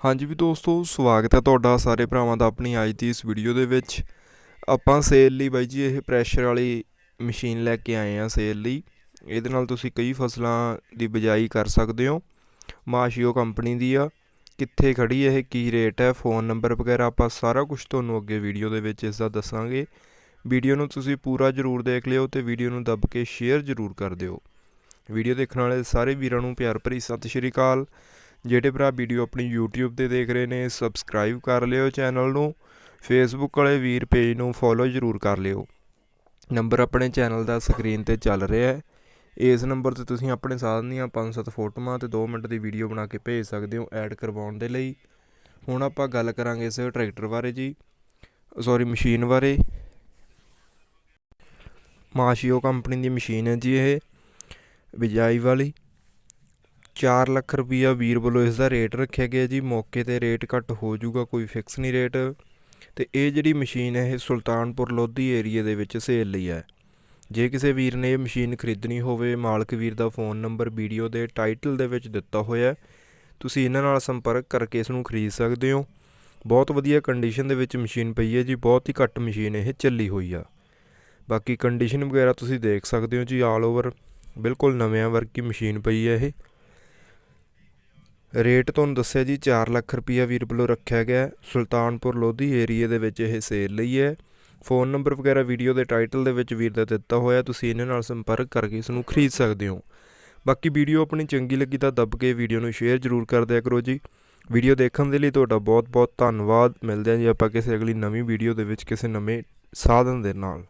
ਹਾਂਜੀ ਵੀ ਦੋਸਤੋ, ਸਵਾਗਤ ਹੈ ਤੁਹਾਡਾ ਸਾਰੇ ਭਰਾਵਾਂ ਦਾ ਆਪਣੀ ਅੱਜ ਦੀ ਇਸ ਵੀਡੀਓ ਦੇ ਵਿੱਚ। ਆਪਾਂ ਸੇਲ ਲਈ ਬਾਈ ਜੀ ਇਹ ਪ੍ਰੈਸ਼ਰ ਵਾਲੀ ਮਸ਼ੀਨ ਲੈ ਕੇ ਆਏ ਆ ਸੇਲ ਲਈ। ਇਹਦੇ ਨਾਲ ਤੁਸੀਂ ਕਈ ਫਸਲਾਂ ਦੀ ਬਿਜਾਈ ਕਰ ਸਕਦੇ ਹੋ। ਮਾਸ਼ੀਓ ਕੰਪਨੀ ਦੀ ਆ। ਕਿੱਥੇ ਖੜੀ ਇਹ, ਕੀ ਰੇਟ ਹੈ ਫੋਨ ਨੰਬਰ ਵਗੈਰਾ ਆਪਾਂ ਸਾਰਾ ਕੁਝ ਤੁਹਾਨੂੰ ਅੱਗੇ ਵੀਡੀਓ ਦੇ ਵਿੱਚ ਇਸ ਦਾ ਦੱਸਾਂਗੇ। ਵੀਡੀਓ ਨੂੰ ਤੁਸੀਂ ਪੂਰਾ ਜ਼ਰੂਰ ਦੇਖ ਲਿਓ ਤੇ ਵੀਡੀਓ ਨੂੰ ਦੱਬ ਕੇ ਸ਼ੇਅਰ ਜ਼ਰੂਰ ਕਰ ਦਿਓ। ਵੀਡੀਓ ਦੇਖਣ ਵਾਲੇ ਸਾਰੇ ਵੀਰਾਂ ਨੂੰ ਪਿਆਰ ਭਰੀ ਸਤਿ ਸ਼੍ਰੀ ਅਕਾਲ। ਜਿਹੜੇ ਭਰਾ ਵੀਡੀਓ ਆਪਣੀ YouTube ਤੇ ਦੇਖ ਰਹੇ ਨੇ ਸਬਸਕ੍ਰਾਈਬ ਕਰ ਲਿਓ ਚੈਨਲ ਨੂੰ। ਫੇਸਬੁੱਕ ਵਾਲੇ ਵੀਰ ਪੇਜ ਨੂੰ ਫੋਲੋ ਜ਼ਰੂਰ ਕਰ ਲਿਓ। ਨੰਬਰ ਆਪਣੇ ਚੈਨਲ ਦਾ ਸਕਰੀਨ ਤੇ ਚੱਲ ਰਿਹਾ ਹੈ। ਇਸ ਨੰਬਰ ਤੇ ਤੁਸੀਂ ਆਪਣੇ ਸਾਧਨ ਦੀਆਂ 5-7 ਫੋਟੋਆਂ ਤੇ 2 ਮਿੰਟ ਦੀ ਵੀਡੀਓ ਬਣਾ ਕੇ ਭੇਜ ਸਕਦੇ ਹੋ ਐਡ ਕਰਵਾਉਣ ਦੇ ਲਈ। ਹੁਣ ਆਪਾਂ ਗੱਲ ਕਰਾਂਗੇ ਇਸ ਟਰੈਕਟਰ ਬਾਰੇ ਜੀ। ਸੌਰੀ ਮਸ਼ੀਨ ਬਾਰੇ। ਮਾਸ਼ੀਓ ਕੰਪਨੀ ਦੀ ਮਸ਼ੀਨ ਹੈ ਜੀ ਇਹ ਬਿਜਾਈ ਵਾਲੀ। 4 ਲੱਖ ਰੁਪਈਆ ਵੀਰ ਵੱਲੋਂ ਇਸ ਦਾ ਰੇਟ ਰੱਖਿਆ ਗਿਆ ਜੀ। ਮੌਕੇ ਤੇ ਰੇਟ ਘੱਟ ਹੋ ਜਾਊਗਾ, ਕੋਈ ਫਿਕਸ ਨਹੀਂ ਰੇਟ। ਤੇ ਇਹ ਜਿਹੜੀ ਮਸ਼ੀਨ ਹੈ, ਇਹ ਸੁਲਤਾਨਪੁਰ ਲੋਧੀ ਏਰੀਆ ਦੇ ਵਿੱਚ ਸੇਲ ਲਈ ਹੈ। ਜੇ ਕਿਸੇ ਵੀਰ ਨੇ ਇਹ ਮਸ਼ੀਨ ਖਰੀਦਣੀ ਹੋਵੇ, ਮਾਲਕ ਵੀਰ ਦਾ ਫੋਨ ਨੰਬਰ ਵੀਡੀਓ ਦੇ ਟਾਈਟਲ ਦੇ ਵਿੱਚ ਦਿੱਤਾ ਹੋਇਆ ਤੁਸੀਂ ਇਹਨਾਂ ਨਾਲ ਸੰਪਰਕ ਕਰਕੇ ਇਸ ਨੂੰ ਖਰੀਦ ਸਕਦੇ ਹੋ। ਬਹੁਤ ਵਧੀਆ ਕੰਡੀਸ਼ਨ ਦੇ ਵਿੱਚ ਮਸ਼ੀਨ ਪਈ ਹੈ ਜੀ, ਬਹੁਤ ਹੀ ਘੱਟ ਮਸ਼ੀਨ ਇਹ ਚੱਲੀ ਹੋਈ ਆ। ਬਾਕੀ ਕੰਡੀਸ਼ਨ ਵਗੈਰਾ ਤੁਸੀਂ ਦੇਖ ਸਕਦੇ ਹੋ ਜੀ ਆਲ ਓਵਰ ਬਿਲਕੁਲ ਨਵਿਆਂ ਵਰਗੀ ਮਸ਼ੀਨ ਪਈ ਹੈ ਇਹ। ਰੇਟ ਤੁਹਾਨੂੰ ਦੱਸਿਆ ਜੀ 4 ਲੱਖ ਰੁਪਈਆ ਵੀਰ ਵੱਲੋਂ ਰੱਖਿਆ ਗਿਆ ਸੁਲਤਾਨਪੁਰ ਲੋਧੀ ਏਰੀਏ ਦੇ ਵਿੱਚ ਇਹ ਸੇਲ ਲਈ ਹੈ। ਫੋਨ ਨੰਬਰ ਵਗੈਰਾ ਵੀਡੀਓ ਦੇ ਟਾਈਟਲ ਦੇ ਵਿੱਚ ਵੀਰ ਦਾ ਦਿੱਤਾ ਹੋਇਆ, ਤੁਸੀਂ ਇਹਨਾਂ ਨਾਲ ਸੰਪਰਕ ਕਰਕੇ ਇਸ ਨੂੰ ਖਰੀਦ ਸਕਦੇ ਹੋ। ਬਾਕੀ ਵੀਡੀਓ ਆਪਣੀ ਚੰਗੀ ਲੱਗੀ ਤਾਂ ਦੱਬ ਕੇ ਵੀਡੀਓ ਨੂੰ ਸ਼ੇਅਰ ਜ਼ਰੂਰ ਕਰ ਦਿਆ ਕਰੋ ਜੀ। ਵੀਡੀਓ ਦੇਖਣ ਦੇ ਲਈ ਤੁਹਾਡਾ ਬਹੁਤ ਬਹੁਤ ਧੰਨਵਾਦ। ਮਿਲਦੇ ਹਾਂ ਜੀ ਆਪਾਂ ਕਿਸੇ ਅਗਲੀ ਨਵੀਂ ਵੀਡੀਓ ਦੇ ਵਿੱਚ ਕਿਸੇ ਨਵੇਂ ਸਾਧਨ ਦੇ ਨਾਲ।